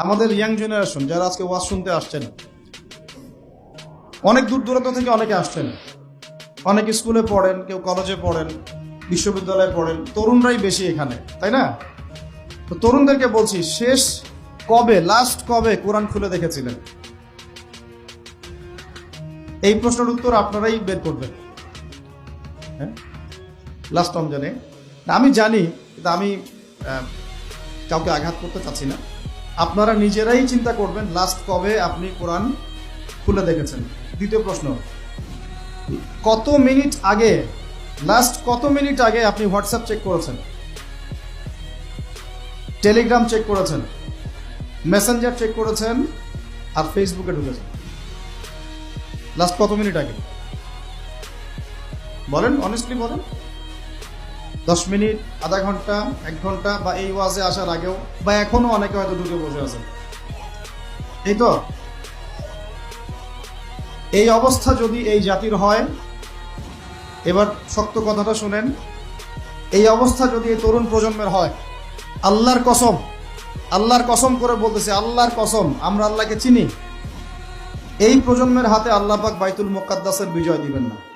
আমাদের young generation যারা আজকে ওয়াজ শুনতে আসছেন, অনেক দূর দূরান্ত থেকে অনেকে আসছেন। অনেক স্কুলে পড়েন, কেউ কলেজে পড়েন, বিশ্ববিদ্যালয়ে পড়েন, তরুণরাই বেশি এখানে, তাই না? তো তরুণদেরকে বলছি, শেষ কবে লাস্ট কবে কোরআন খুলে দেখেছিলেন? এই প্রশ্নের উত্তর আপনারাই বের করবেন। হ্যাঁ? লাস্ট রমজানে আমি জানি, কিন্তু আমি কাউকে আঘাত করতে চাচ্ছি না। আপনারা নিজেরাই চিন্তা করবেন লাস্ট কবে আপনি কোরআন খুলে দেখেছেন। দ্বিতীয় প্রশ্ন, কত মিনিট আগে লাস্ট কত মিনিট আগে আপনি হোয়াটসঅ্যাপ চেক করেছেন? টেলিগ্রাম চেক করেছেন? মেসেঞ্জার চেক করেছেন? আর ফেসবুকে ঢুকেছেন? লাস্ট কত মিনিট আগে? বলেন অনেস্টলি বলেন। দশ মিনিট, আধা ঘণ্টা, এক ঘণ্টা বা এই ওয়াজে আসার আগেও বা এখনও অনেকে হয়তো ঢুকে বসে আছেন। এই তো? এই অবস্থা যদি এই জাতির হয়, এবার শক্ত কথাটা শুনেন। এই অবস্থা যদি এই তরুণ প্রজন্মের হয়, আল্লাহর কসম আল্লাহর কসম করে বলতেছে, আল্লাহর কসম, আমরা আল্লাহকে চিনি। এই প্রজন্মের হাতে আল্লাহ পাক বাইতুল মোকাদ্দাসের বিজয় দিবেন না।